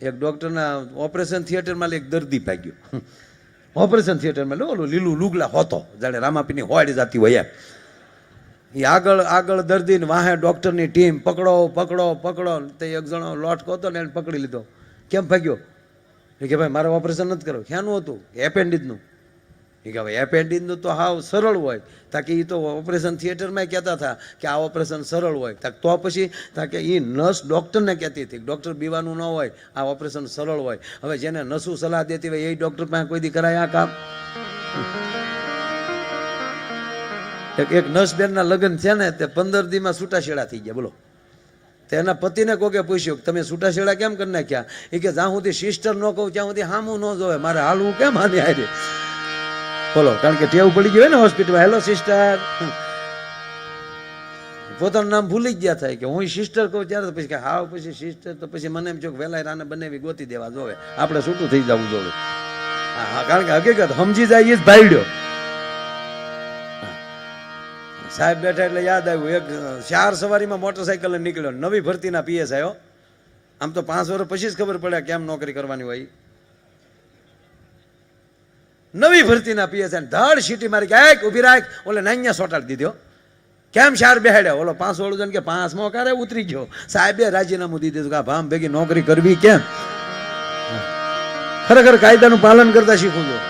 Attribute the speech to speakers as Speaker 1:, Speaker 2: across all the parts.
Speaker 1: એક ડૉક્ટરના ઓપરેશન થિયેટરમાં એક દર્દી ભાગ્યો. ઓપરેશન થિયેટરમાં લો, ઓલું લીલું લુગલા હોતો, જાણે રામાપીની હોડી જાતી હોય એ આગળ આગળ દર્દીને વાહે ડૉક્ટરની ટીમ પકડો પકડો પકડો તે એક જણો લોટકો હતો ને એને પકડી લીધો. કેમ ભાગ્યો? કે ભાઈ, મારે ઓપરેશન નથી કરવું. ક્યાંનું હતું? એપેન્ડિજનું કે હવે એપેન્ડિજનું તો હાવ સરળ હોય. તાકે એ તો ઓપરેશન થિયેટરમાં કહેતા હતા કે આ ઓપરેશન સરળ હોય. તાક તો પછી તાકે એ નર્સ ડૉક્ટરને કહેતી હતી ડૉક્ટર બીવાનું ન હોય, આ ઓપરેશન સરળ હોય. હવે જેને નસું સલાહ દેતી હોય એ ડૉક્ટર પાસે કોઈ દી કરાય આ કામ? એક એક નર્સ બેનના લગ્ન છે ને તે પંદર દીમાં છૂટાછેડા થઈ ગયા, બોલો. તેના પતિને કોકે પૂછ્યું કે તમે છૂટાછેડા કેમ કરી નાખ્યા? એ કે જ્યાં સુધી સિસ્ટર ન કહું ત્યાં સુધી હામું ન જોવે. મારે હાલવું કેમ હાની હારે? બોલો, કારણ કે ટેવ પડી ગયું ને હોસ્પિટલમાં, હેલો, સિસ્ટર. પોતાનું નામ ભૂલી ગયા થાય કે હું સિસ્ટર કહું ત્યારે પછી કે હાવ પછી સિસ્ટર, તો પછી મને એમ છો કે વહેલા રાને બંને ગોતી દેવા જોવે. આપણે છૂટું થઈ જવું જોવે. હા કારણ કે હકીકત સમજી જાય એ જ ભાઈડ્યો સાહેબ બેઠા એટલે યાદ આવ્યું, એક ચાર સવારીમાં મોટરસાઇકલ નીકળ્યો, નવી ભરતીના પીએસ આવ્યો. આમ તો પાંચ વર્ષ પછી જ ખબર પડે કેમ નોકરી કરવાની હોય નવી ભરતીના પીએસ ધડ સીટી મારી કે એક રાખ. ઓલે નાન્યા સોટાડી દીધો. કેમ શાર બેહાડ્યા? ઓલો પાંચ જણ કે પાંચમો કારે ઉતરી ગયો. સાહેબે રાજીનામું દીધું કે ભામ ભેગી નોકરી કરવી કેમ? ખરેખર કાયદાનું પાલન કરતા શીખવું છું.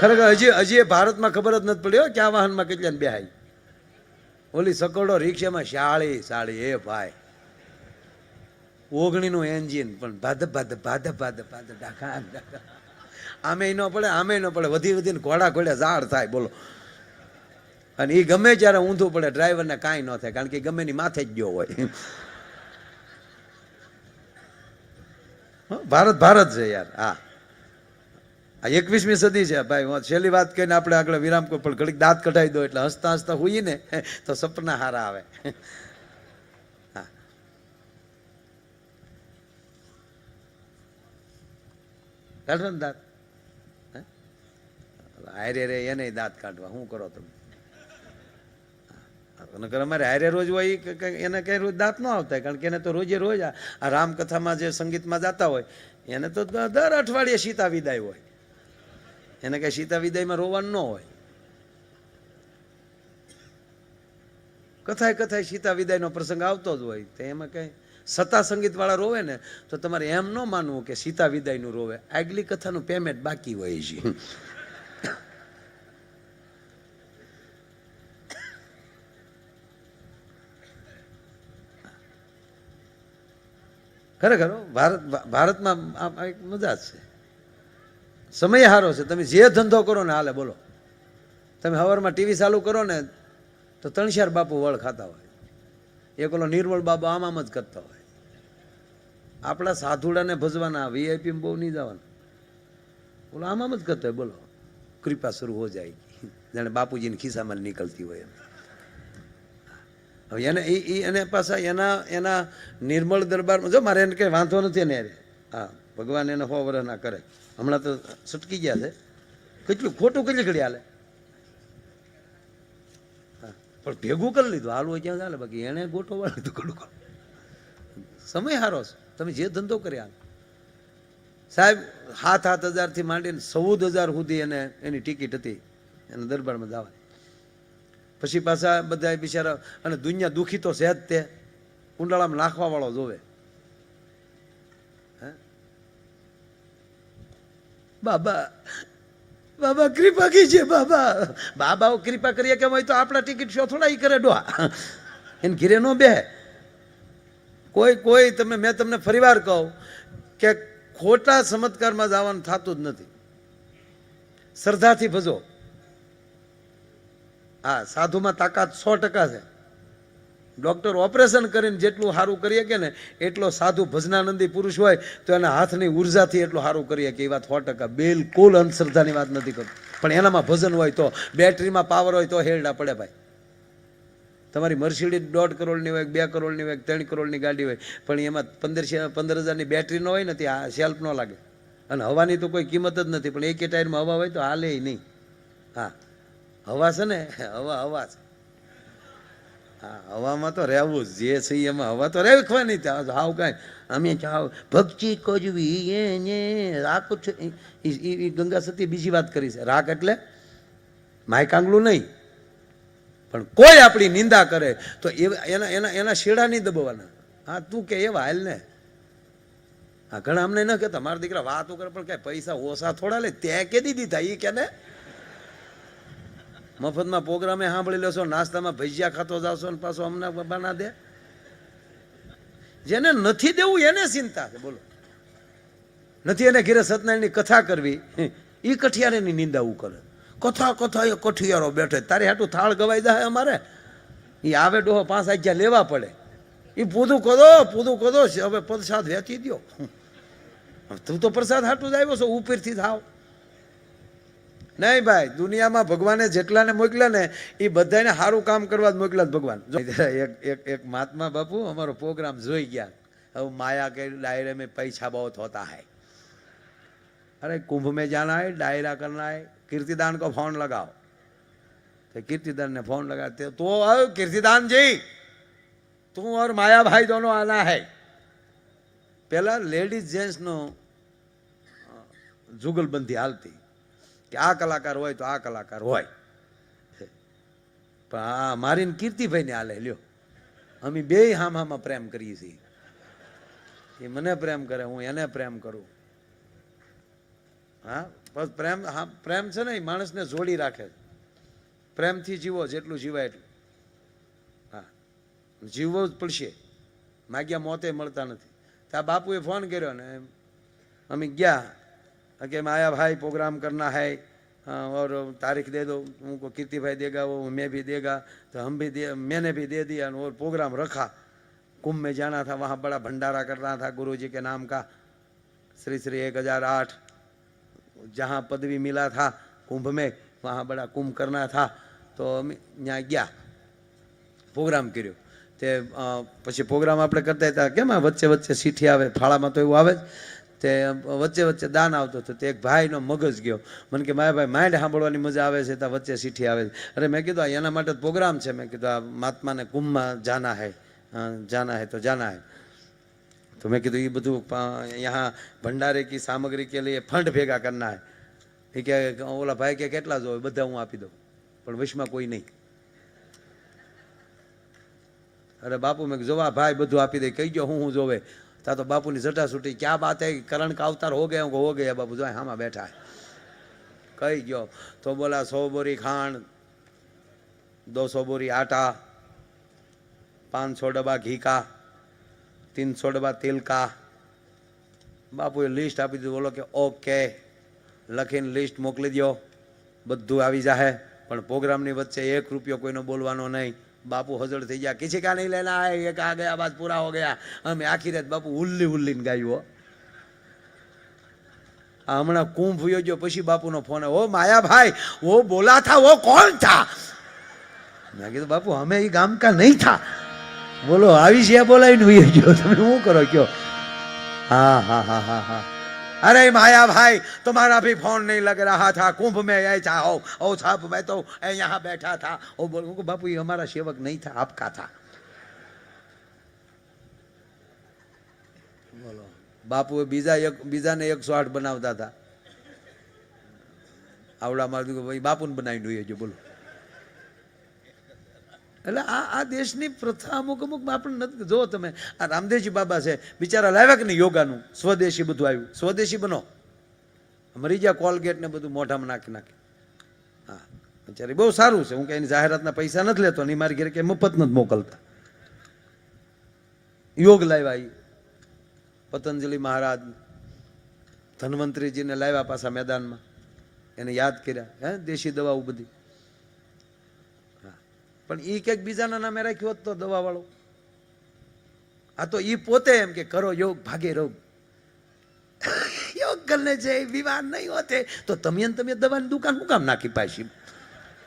Speaker 1: ખરેખર હજી હજી ભારતમાં ખબર જ નથી પડ્યો ક્યાં વાહનમાં કેટલા બેહાય. ઓલી સકોડો રિક્ષામાં શાળી શાળી, એ ભાઈ. ઓગણીનું એન્જિન, પણ ભાદ ભાદ ભાદ ભાદ ભાદ ડાકા ડાકા આમે ન પડે આમે ન પડે. વધી વધીને ઘોડા ઘોડે ઝાડ થાય, બોલો. અને એ ગમે ત્યારે ઊંધું પડે, ડ્રાઈવરને કાંઈ ન થાય, કારણ કે ગમે ની માથે જ ગયો હોય. ભારત ભારત છે યાર, હા. આ એકવીસમી સદી છે, ભાઈ છેલ્લી વાત કહીને આપણે આગળ વિરામ કોઈ પણ ઘડીક દાંત કઢાવી દો, એટલે હસતા હસતા હોઈએ ને, તો સપના હારા આવે. હા. દાંત? હારે રે એને દાંત કાઢવા, શું કરો તમે? અમારે હારે રોજ હોય એને કઈ રોજ દાંત ન આવતા કારણ કે એને તો રોજે રોજ આ રામકથામાં જે સંગીતમાં જાતા હોય, એને તો દર અઠવાડિયે સીતા વિદાય હોય. એને કઈ સીતા વિદાયમાં રોવાનું ન હોય. કથાય કથાય સીતા વિદાયનો પ્રસંગ આવતો જ હોય, તો એમાં કઈ સત્તા સંગીત વાળા રોવે ને, તો તમારે એમ ન માનવું કે સીતા વિદાયનું રોવે. આગલી કથાનું પેમેન્ટ બાકી હોય છે. ખરેખર ભારત ભારતમાં એક મજા છે. સમય સારો છે. તમે જે ધંધો કરો ને હાલે, બોલો. તમે હવારમાં ટીવી ચાલુ કરો ને, તો ત્રણશાર બાપુ વળ ખાતા હોય. એક ઓલો નિર્મળ બાબુ આમ આમ જ કરતા હોય. આપણા સાધુડાને ભજવાના વીઆઈપી બહુ નહીં જવાના. બોલો આમ આમ જ કરતા હોય, બોલો. કૃપા શરૂ હો જાય જાણે બાપુજીની ખિસ્સામાં નીકળતી હોય એમ. હવે એને એ એને પાછા એના એના નિર્મળ દરબારમાં જો મારે એને કંઈ વાંધો નથી ને હા ભગવાન એને સો વર્ષ ના કરે. હમણાં તો છટકી ગયા છે. કેટલું ખોટું કેટલી ઘડી હાલે. હા, પણ ભેગું કરી લીધું. હાલવું ક્યાં ચાલે. બાકી એને ગોઠવવા લીધું કડું સમય સારો છે. તમે જે ધંધો કર્યા સાહેબ સાત સાત હજારથી માંડીને ચૌદ હજાર સુધી એને એની ટિકિટ હતી. એને દરબારમાં જવાની પછી પાછા બધા બિચારા, અને દુનિયા દુઃખી તો છે જ તે. કુંડાળામાં નાખવા વાળો જોવે? બાબા બાબા કૃપા છે બાબા. બાબાઓ કૃપા કરીએ કે હોય તો આપણા ટિકિટ શો થોડા કરે ડોહા. એને ઘીરે નો બે કોઈ કોઈ, તમે, મેં તમને ફરીવાર કહું કે ખોટા ચમત્કારમાં જવાનું થતું જ નથી. શ્રદ્ધાથી ભજો. હા સાધુમાં તાકાત સો ટકા છે. ડૉક્ટર ઓપરેશન કરીને જેટલું સારું કરીએ કે ને, એટલો સાધુ ભજનાનંદી પુરુષ હોય તો એના હાથની ઉર્જાથી એટલું સારું કરીએ કે એ વાત સો ટકા બિલકુલ અંધશ્રદ્ધાની વાત નથી કરતો. પણ એનામાં ભજન હોય તો, બેટરીમાં પાવર હોય તો હેરડા પડે ભાઈ. તમારી મર્સિડીઝ દોઢ કરોડની હોય, બે કરોડની હોય, ત્રણ કરોડની ગાડી હોય, પણ એમાં પંદર પંદર હજારની બેટરી ન હોય ને આ સેલ્ફ ન લાગે. અને હવાની તો કોઈ કિંમત જ નથી, પણ એકે ટાયરમાં હવા હોય તો હાલે નહીં. હા, હવા છે ને, હવા હવા છે. હા, હવામાં તો રહેવું જ છે એમાં હવા તો રહેવાની હાવ કાંઈ, અમે ચાવ ભક્તિ કોજવી એને છે ઈ ગંગા સતી બીજી વાત કરી છે. રાખ એટલે માયકાંગલું નહીં. પણ કોઈ આપણી નિંદા કરે તો એના એના એના શેડા નહીં દબાવવાના. હા, તું કે એવા હાલ ને. હા, ઘણા અમને ન કહેતા મારા દીકરા વાતો કરે, પણ કઈ પૈસા ઓછા થોડા લે, તે દીધી દીધા એ કે ને. મફતમાં પ્રોગ્રામે સાંભળી લેશો, નાસ્તામાં ભજીયા ખાતો જાશો ને પાછો અમને બના દે. જેને નથી દેવું, એને ચિંતા છે, બોલો. નથી એને ઘેરે સત્યનારાયણની કથા કરવી એ કઠિયારેની નિંદાવું કરે. કથા કથા એ કઠિયારો બેઠે. તારે હાટું થાળ ગવાઈ જાય અમારે? એ આવે ડોહો પાંચ આજ્યા લેવા પડે. એ પૂધું કદો પૂધું કદો હવે પ્રસાદ વેચી દો તું તો પ્રસાદ હાટું જ આવ્યો છો, ઉપરથી થાવ નહીં ભાઈ, દુનિયામાં ભગવાને જેટલાને મોકલ્યા ને એ બધાને સારું કામ કરવા જ મોકલ્યા ભગવાન. એક એક એક મહાત્મા બાપુ, અમારો પ્રોગ્રામ જોઈ ગયા. હવે માયા કે ડાયરે મેં પૈસા બહુ થતા હૈ. અરે કુંભ મેં જાના હૈ ડાયરા કરના હૈ कीर्तिदान को फोन लगाओ तो कीर्तिदान ने फोन लगाते तो अब कीर्तिदान जी તું और माया भाई दोनों आना है પહેલા લેડીઝ જેન્ટ્સનો જુગલબંધી હાલતી કે આ કલાકાર હોય તો આ કલાકાર હોય પણ આ મારીને કીર્તિભાઈને હાલે લ્યો અમે બે હામ હામાં પ્રેમ કરીએ છીએ એ મને પ્રેમ કરે હું એને પ્રેમ કરું હા બસ પ્રેમ હા પ્રેમ છે ને એ માણસને જોડી રાખે છે પ્રેમથી જીવો જેટલું જીવાય એટલું હા જીવવું જ પડશે માગ્યા મોતે મળતા નથી તો આ બાપુએ ફોન કર્યો ને અમે ગયા કે माया भाई प्रोग्राम करना है हाँ, और तारीख दे दो उनको कीर्ति भाई देगा वो मैं भी देगा तो हम भी दे मैंने भी दे दिया और प्रोग्राम रखा कुंभ में जाना था वहाँ बड़ा भंडारा करना था गुरु जी के नाम का श्री श्री एक हजार आठ जहाँ पदवी मिला था कुंभ में वहाँ बड़ा कुंभ करना था तो અમે ત્યાં ગયા પ્રોગ્રામ કર્યો તે અ, પછી પ્રોગ્રામ આપણે કરતા હતા કેમ આ વચ્ચે વચ્ચે સીઠી આવે ફાળામાં તો એવું આવે જ તે વચ્ચે વચ્ચે દાન આવતું હતું તે એક ભાઈનો મગજ ગયો મને કે મારા ભાઈ માઇન્ડ સાંભળવાની મજા આવે છે ત્યાં વચ્ચે સીઠી આવે છે અરે મેં કીધું આ એના માટે જ પ્રોગ્રામ છે મેં કીધું આ મહાત્માને કુંભમાં જાના હૈ हाँ, जाना है तो जाना है तो मैं કીધું એ બધું પા- यहाँ भंडारे की सामग्री के लिए फंड ભેગા करना है એ કે ઓલા ભાઈ કે કેટલા જોવે બધા હું આપી દઉં પણ વિશમાં કોઈ નહીં અરે બાપુ મેં કીધું, જો આ ભાઈ બધું આપી દે કહી ગયો હું હું જોવે તા તો બાપુની જટા છૂટી ક્યાં બાત હે કરણ का अवतार हो गया हो गया बापू जो हामा बैठा है કહી ગયો તો બોલા સો બોરી ખાંડ दो सौ बोरी आटा पाँच सौ डब्बा घी તીન સોડબા તિલકા. બાપુએ લિસ્ટ આપી દીધું, બોલો કે, ઓકે. લખીને લિસ્ટ મોકલી દો બધું આવી જાહે. પણ પ્રોગ્રામની વચ્ચે એક રૂપિયો કોઈનો બોલવાનો નહીં. બાપુ હજળ થઈ ગયા. કિસી કા નહીં લેના આય? એક આ ગયા, બાદ પૂરા હો ગયા. અમે આખી રાત બાપુ ઉલ્લી ઉલ્લીને ગાયું આ હમણાં કુંભ ફૂયો યોજ્યો પછી બાપુનો ફોન ઓ માયા ભાઈ ઓ બોલા થા ઓ કોણ થા? મેં કીધું, બાપુ, અમે એ ગામ કા નહીં થા. બોલો આવી છે બોલાવીને વયો ગયો તમે શું કરો કયો हाँ हाँ हाँ हाँ हाँ अरे माया भाई तुम्हारा भी फोन नहीं लग रहा था कुंभ में ऐसा हो ओ साहब मैं तो यहाँ बैठा था ओ बोल उनको बापू ये हमारा सेवक नहीं था आपका था બોલો બાપુ બીજા એક બીજાને એકસો આઠ બનાવતા હતા આવડા મારું ભાઈ બાપુને બનાવીને જોઈએ છે બોલો એટલે આ આ દેશની પ્રથા અમુક અમુક આપણે નથી જો તમે. આ રામદેવજી બાબા છે, બિચારા લાવ્યા કે નહીં યોગાનું. સ્વદેશી બધું આવ્યું. સ્વદેશી બનો. મરી ગયા કોલગેટ ને બધું મોઢામાં નાખી નાખી. હા, બિચારી બહુ સારું છે. હું કે જાહેરાતના પૈસા નથી લેતો અને મારી ઘરે કે મફત નથી મોકલતા. યોગ લાવ્યા એ પતંજલિ મહારાજ, ધન્વંતરીજીને લાવ્યા પાછા મેદાનમાં. એને યાદ કર્યા. હે, દેશી દવાઓ બધી. પણ એ ક્યાંક બીજાના નામે રાખ્યો હોત તો દવાવાળો. આ તો એ પોતે એમ કે કરો યોગ, ભાગે રોગ. યોગ કરને છે બીમાર નહીં હોતે, તો તમે તમે દવાની દુકાન હું કામ નાખી પાછી?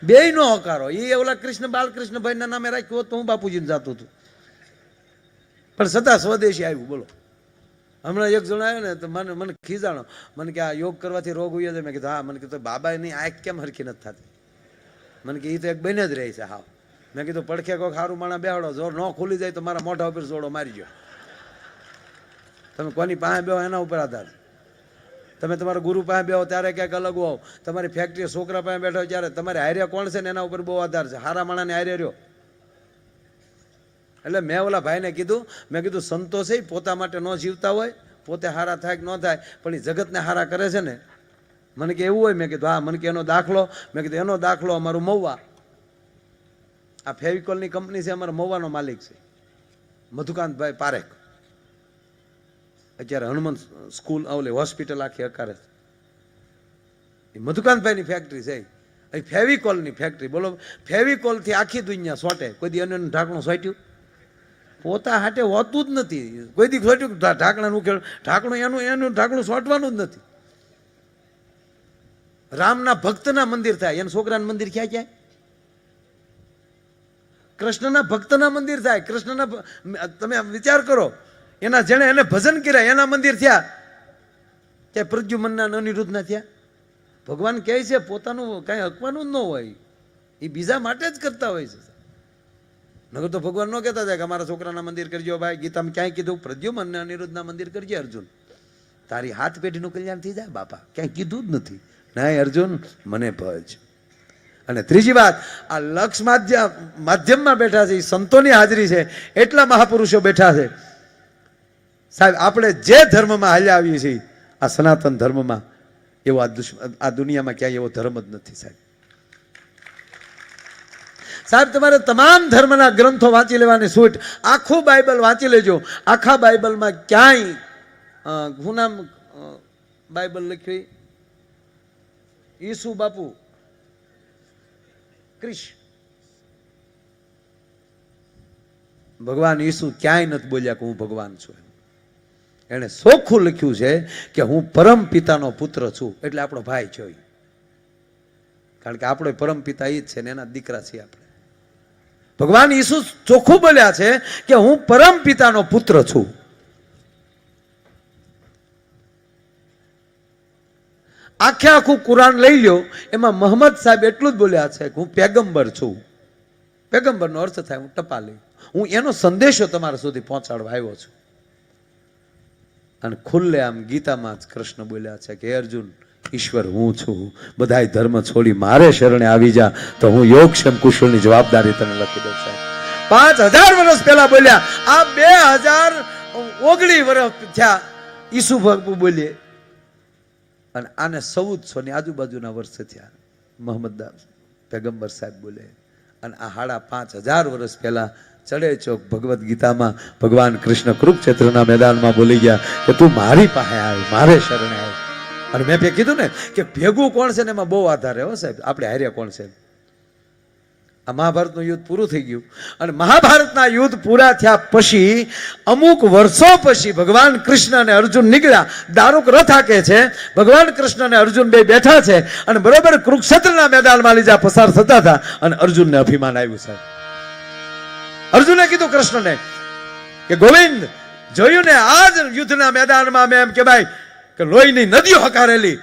Speaker 1: બે નો હકારો. એ ઓલા કૃષ્ણ, બાલકૃષ્ણ ભાઈના નામે રાખ્યો હોત તો હું બાપુજીને જાતો હતું. પણ છતાં સ્વદેશી આવ્યું, બોલો. હમણાં એક જણ આવ્યો ને, તો મને મને ખીજાણો. મને કે આ યોગ કરવાથી રોગ ઉયો છે. મેં કીધું, હા. મને કીધું બાબા એની આંખ કેમ હરખી નથી થતી? મને કે એ તો એક બને જ રહી છે હા મેં કીધું, પડખે કોઈક સારું માણા બેહાડો, જો ન ખુલી જાય તો મારા મોઢા ઉપર જોડો મારી ગયો. તમે કોની પાસે બેહો એના ઉપર આધાર. તમે તમારા ગુરુ પાસે બેહો ત્યારે ક્યાંક અલગ હોવ. તમારી ફેક્ટરી છોકરા પાસે બેઠો ત્યારે તમારે હાર્યા કોણ છે ને એના ઉપર બહુ આધાર છે? હારા માણાને હાર્યા રહ્યો. એટલે મેં ઓલા ભાઈને કીધું, મેં કીધું, સંતોષ પોતા માટે ન જીવતા હોય, પોતે હારા થાય કે ન થાય, પણ એ જગતને હારા કરે છે ને? મને કે, એવું હોય? મેં કીધું, હા, મને કે એનો દાખલો. મેં કીધું, એનો દાખલો અમારું મહુવા. આ ફેવિકોલની કંપની છે, અમારા મોવાનો માલિક છે. મધુકાંતભાઈ પારેખ. અત્યારે હનુમંત સ્કૂલ આવલે હોસ્પિટલ આખી અકારે છે. એ મધુકાંતભાઈની ફેક્ટરી છે. એ ફેવિકોલની ફેક્ટરી બોલો ફેવિકોલથી આખી દુનિયા સોટે. કોઈ દી અન્યનું ઢાંકણું સોટ્યું? પોતા હાટે હોતું જ નથી. કોઈ દી સોટ્યું ઢાંકણાનું ખેડ ઢાંકણું એનું એનું ઢાંકણું સોટવાનું જ નથી. રામના ભક્તના મંદિર થાય. એના છોકરાનું મંદિર ક્યાં ક્યાં કૃષ્ણના ભક્તના મંદિર થાય. કૃષ્ણના તમે વિચાર કરો. એના જેણે એને ભજન કર્યા, એના મંદિર થયા. ત્યાં પ્રદ્યુમનના અનિરુદ્ધના થયા. ભગવાન કહે છે, પોતાનું કાંઈ હકવાનું જ ન હોય. એ બીજા માટે જ કરતા હોય છે. નગર તો ભગવાન ન કહેતા હતા કે અમારા છોકરાના મંદિર કરજો ભાઈ. ગીતામાં ક્યાંય કીધું પ્રદ્યુમનને અનિરુદ્ધના મંદિર કરજે, અર્જુન. તારી હાથ પેઢીનું કલ્યાણ થઈ જાય, બાપા. ક્યાંય કીધું જ નથી. ના, અર્જુન, મને ભજ. અને ત્રીજી વાત, આ લક્ષ માધ્યમ માધ્યમમાં બેઠા છે, એ સંતોની હાજરી છે, એટલા મહાપુરુષો બેઠા છે. સાહેબ, આપણે જે ધર્મમાં હાલ્યા આવીએ છીએ, આ સનાતન ધર્મમાં, એવો આ આ દુનિયામાં ક્યાંય એવો ધર્મ જ નથી, સાહેબ. સાહેબ, તમારે તમામ ધર્મના ગ્રંથો વાંચી લેવાની છૂટ, આખું બાઇબલ વાંચી લેજો. આખા બાઇબલમાં ક્યાંય ગુનામ નામ બાઇબલ લખ્યું? ઈસુ બાપુ ક્રિશ. ભગવાન ઈસુ ક્યાંય નથી બોલ્યા કે હું ભગવાન છું એમ. એણે સોખું લખ્યું છે કે હું પરમ પિતાનો પુત્ર છું, એટલે આપણો ભાઈ છે કારણ કે આપણો પરમ પિતા એ જ છે ને એના દીકરા છીએ આપણે. ભગવાન ઈસુ ચોખ્ખું બોલ્યા છે કે હું પરમ પિતાનો પુત્ર છું. આખે આખું કુરાન લઈ લ્યો, એમાં મહમ્મદ સાહેબ એટલું જ બોલ્યા છે કે હું પેગંબર છું. પેગંબરનો અર્થ થાય હું ટપાલી. હું એનો સંદેશો તમારા સુધી પહોંચાડવા આવ્યો છું. અને ખુલ્લે આમ ગીતામાં જ કૃષ્ણ બોલ્યા છે કે અર્જુન, ઈશ્વર હું છું. બધાય ધર્મ છોડી મારે શરણે આવી જા. તો હું યોગક્ષમ કુશળની જવાબદારી તને લખી દઉં સાહેબ. પાંચ હજાર વર્ષ પહેલા બોલ્યા. આ બે હજાર ઓગણી વર્ષ થયા. ઈસુ ભગવું બોલીએ અને આને ચૌદસો ની આજુબાજુના વર્ષ થયા. મોહમ્મદ દાસ પેગંબર સાહેબ બોલે, અને આ હાડા પાંચ હજાર વર્ષ પહેલા ચડે ચોક ભગવદ્ ગીતામાં ભગવાન કૃષ્ણ કુરુક્ષેત્રના મેદાનમાં બોલી ગયા કે, તું મારી પાસે આવ, મારે શરણે આવ. અને મેં કીધું ને કે, ભેગું કોણ છે ને? એમાં બહુ આધાર હો સાહેબ, આપણે હાર્યા કોણ છે? આ મહાભારતનું યુદ્ધ પૂરું થઈ ગયું. અને મહાભારતના યુદ્ધ પૂરા થયા પછી, અમુક વર્ષો પછી ભગવાન કૃષ્ણ અને અર્જુન નીકળ્યા. દારૂક રથ હાકે છે, ભગવાન કૃષ્ણ અને અર્જુન બે બેઠા છે, અને બરોબર કુરુક્ષેત્રના મેદાનમાં લીધા પસાર થતા હતા, અને અર્જુનને અભિમાન આવ્યું સાહેબ. અર્જુને કીધું કૃષ્ણને કે, ગોવિંદ, જોયું ને? આજ યુદ્ધના મેદાનમાં મેં એમ કે ભાઈ, કે લોહીની નદીઓ હકારેલી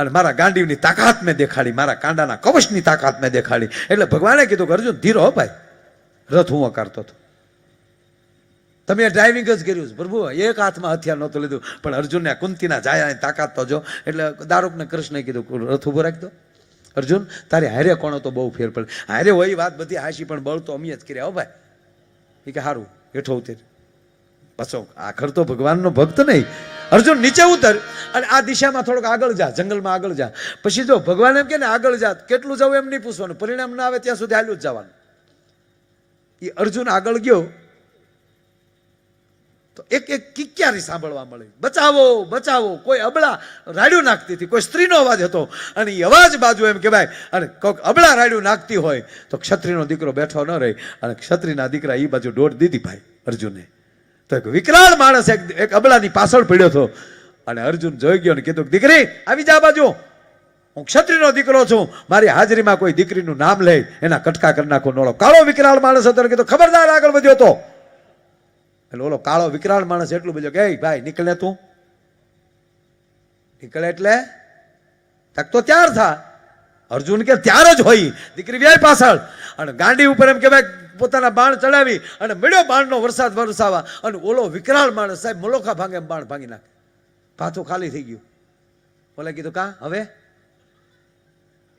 Speaker 1: અને મારા ગાંડીવની તાકાત મેં દેખાડી, મારા કાંડાના કવચની તાકાત મેં દેખાડી. એટલે ભગવાને કીધું અર્જુન, ધીરો હો ભાઈ. રથ હું કરતો હતો. તમે ડ્રાઇવિંગ જ કર્યું છે. પ્રભુ, એક હાથમાં હથિયાર નહોતું લીધું. પણ અર્જુનને કુંતીના જાયાની તાકાત તો જો. એટલે દારૂકને કૃષ્ણે કીધું રથ ઊભો રાખી દો. અર્જુન, તારે હારે કોણ તો બહુ ફેર પડે. હારે હોય વાત બધી હાશી, પણ બળ તો અમે જ કર્યા હો ભાઈ. એ કે સારું હેઠો ઉતેર. પાછો આખર તો ભગવાનનો ભક્ત નહીં. અર્જુન નીચે ઉતર અને આ દિશામાં થોડોક આગળ જા, જંગલમાં આગળ જા. પછી જો ભગવાન એમ કે ને આગળ જા, કેટલું જવું એમ નહીં પૂછવાનું. પરિણામ ના આવે ત્યાં સુધી હાલ્યું જ જવાનું. એ અર્જુન આગળ ગયો. તો એક એક કિક્યારી સાંભળવા મળી. બચાવો બચાવો. કોઈ અબળા રાડ્યું નાખતી હતી. કોઈ સ્ત્રીનો અવાજ હતો. અને એ અવાજ બાજુ એમ કહેવાય, અને કોઈક અબળા રાડ્યું નાખતી હોય તો ક્ષત્રિયનો દીકરો બેઠો ન રહે. અને ક્ષત્રિયના દીકરા એ બાજુ દોડ દીધી ભાઈ અર્જુને. તો એક વિકરાળ માણસ એક એક અબળાની પાછળ પડ્યો હતો. અને અર્જુન જોઈ ગયો અને કીધું, દીકરી, આવી જા બાજુ. હું ક્ષત્રિયનો દીકરો છું. મારી હાજરીમાં કોઈ દીકરીનું નામ લે એના કટકા કરી નાખો. નોળો કાળો વિકરાળ માણસ હતો કીધું, ખબરદાર આગળ વધ્યો તો. એટલે ઓલો કાળો વિકરાળ માણસ એટલું બધું કે ભાઈ નીકળે તું. નીકળે એટલે તક તો ત્યાર થા. અર્જુન કે, ત્યાર જ હોય. દીકરી વ્યાય પાછળ. અને ગાંડી ઉપર એમ કહેવાય પોતાના બાણ ચડાવી અને મળ્યો બાણનો વરસાદ વરસાવા. અને ઓલો વિકરાળ માણસ સાહેબ મલોખા ભાંગે બાણ ભાંગી નાખે. પાછું ખાલી થઈ ગયું. ઓલે કીધું, કા, હવે?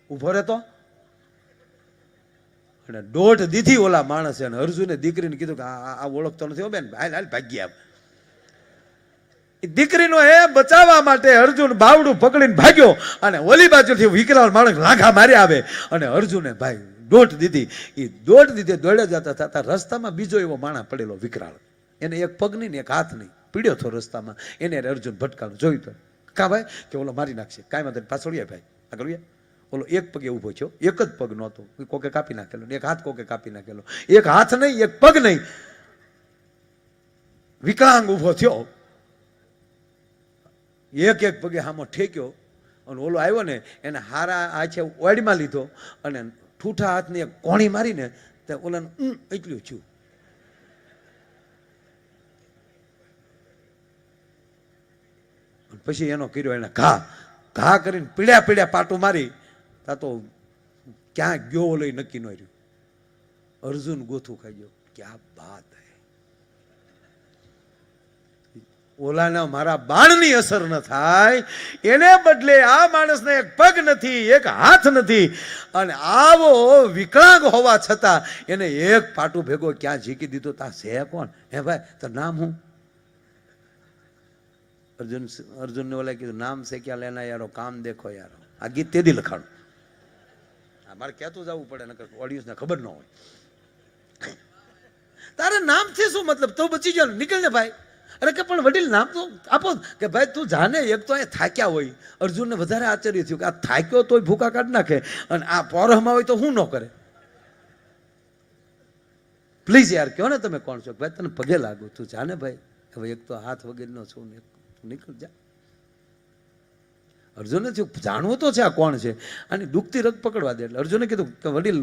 Speaker 1: ઊભો રહેતો. અને દોઢ દીધી ઓલા માણસે અને અર્જુને દીકરીને કીધું કે, આ ઓળખતો નથી હો બેન, હાલ હાલ ભાગ્યા દીકરીનો એ બચાવવા માટે અર્જુન બાવડું પકડીને ભાગ્યો અને ઓલી બાજુથી વિકરાળ માણસ લાંઘા મારી આવે. અને અર્જુને, ભાઈ દોઢ દીધી. એ દોટ દીધે દોડ્યા જતા થતા રસ્તામાં બીજો એવો માણા પડેલો વિકરાળ. એને એક પગ નહીં ને એક હાથ નહીં પીડ્યો થયો રસ્તામાં. એને અર્જુન ભટકાણું જોયું તો. કા ભાઈ? કે ઓલો મારી નાખશે. કાંઈ વાંધો નહીં પાછળ ભાઈ. આગળ ઓલો એક પગે ઊભો થયો. એક જ પગ નહોતો. કોકે કાપી નાખેલો એક હાથ કોકે કાપી નાખેલો. એક હાથ નહીં, એક પગ નહીં. વિકલાંગ ઊભો થયો. એક એક પગે હામો ઠેક્યો અને ઓલો આવ્યો ને એને હારા આ છે ઓડમાં લીધો અને ઠૂઠા હાથની એક કોણી મારીને તે ઓલાને એટલું થયું. પછી એનો કર્યો એને ઘા. ઘા કરીને પીડ્યા પીડ્યા પાટું મારી. તા તો ક્યાં ગયો લઈ નક્કી ન રહ્યું. અર્જુન ગોથું ખાઈ ગયો. ક્યાં બાત હે ઓલાના મારા બાણની અસર ન થાય. એને બદલે આ માણસને એક પગ નથી, એક હાથ નથી. અને આવો વિકલાંગ હોવા છતાં એને એક પાટું ભેગો ક્યાં ઝીકી દીધો? તા છે કોણ? હે ભાઈ તો નામ હું અર્જુન અર્જુનને ઓલા કીધું, નામ છે ક્યાં? લેના યારો, કામ દેખો યારો. આ ગીત તેથી લખાણું. મારે કહેતું જવું પડે, નકર ઓડિયન્સને ખબર ન હોય. તારે નામથી શું મતલબ? તો બચી ને. નીકળ ભાઈ. અરે કે પણ વડીલ નામ તો આપો કે ભાઈ તું જાને એક તો અહીંયા થાક્યા હોય. અર્જુનને વધારે આશ્ચર્ય થયું કે આ થાક્યો તોય ભૂકા કાઢ નાખે અને આ પોરહમાં હોય તો હું ન કરે? પ્લીઝ યાર કહો ને તમે કોણ છો? ભાઈ તને પગે લાગુ. તું જાને ભાઈ? હવે એક તો હાથ વગેરેનો છું ને નીકળ જા. અર્જુને થયું, જાણવું તો છે આ કોણ છે? અને દુઃખથી રગ પકડવા દે એટલે અર્જુને કીધું કે વડીલ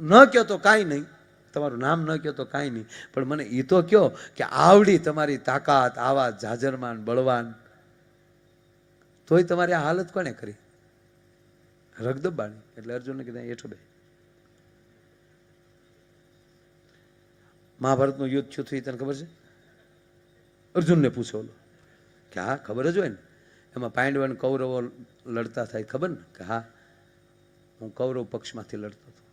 Speaker 1: ન કહો તો કાંઈ નહીં. તમારું નામ ન કહો તો કાંઈ નહીં. પણ મને એ તો કહો કે આવડી તમારી તાકાત આવા જાજરમાન બળવાન. તોય તમારી આ હાલત કોને કરી? રગદબાણી. એટલે અર્જુનને કીધા એઠો બે મહાભારતનું યુદ્ધ થયું થયું તને ખબર છે? અર્જુનને પૂછો ઓલો. કે હા, ખબર જ હોય ને. એમાં પાંડવ અને કૌરવો લડતા થાય, ખબર ને? કે હા, હું કૌરવ પક્ષમાંથી લડતો હતો.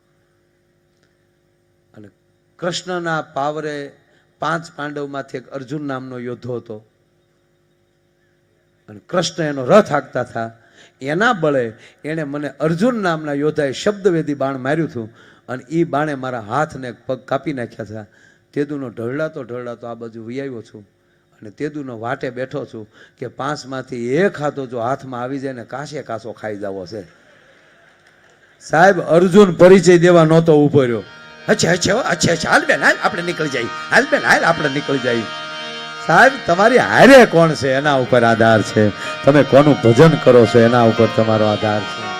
Speaker 1: કૃષ્ણના પાવરે પાંચ પાંડવમાંથી એક અર્જુન નામનો યોદ્ધો હતો. અને કૃષ્ણ એનો રથ હાંકતા હતા. એના બળે એણે મને અર્જુન નામના યોદ્ધાએ શબ્દવેદી બાણ માર્યું હતું અને એ બાણે મારા હાથને પગ કાપી નાખ્યા હતા. તેદુનો ઢળડાતો ઢળડાતો આ બાજુ વિયાવ્યો છું અને તેદુનો વાટે બેઠો છું કે પાંચમાંથી એક હાથો જો હાથમાં આવી જાય ને કાશે કાસો ખાઈ જવો છે. સાહેબ, અર્જુન પરિચય દેવા નહોતો ઊભો રહ્યો. અચ્છા અચ્છા અચ્છા અચ્છા હાલ બેન, હાલ, આપણે નીકળી જઈએ. હાલ બેન, હાલ, આપણે નીકળી જઈએ. સાહેબ, તમારી હારે કોણ છે? એના ઉપર આધાર છે. તમે કોનું ભજન કરો છો? એના ઉપર તમારો આધાર છે.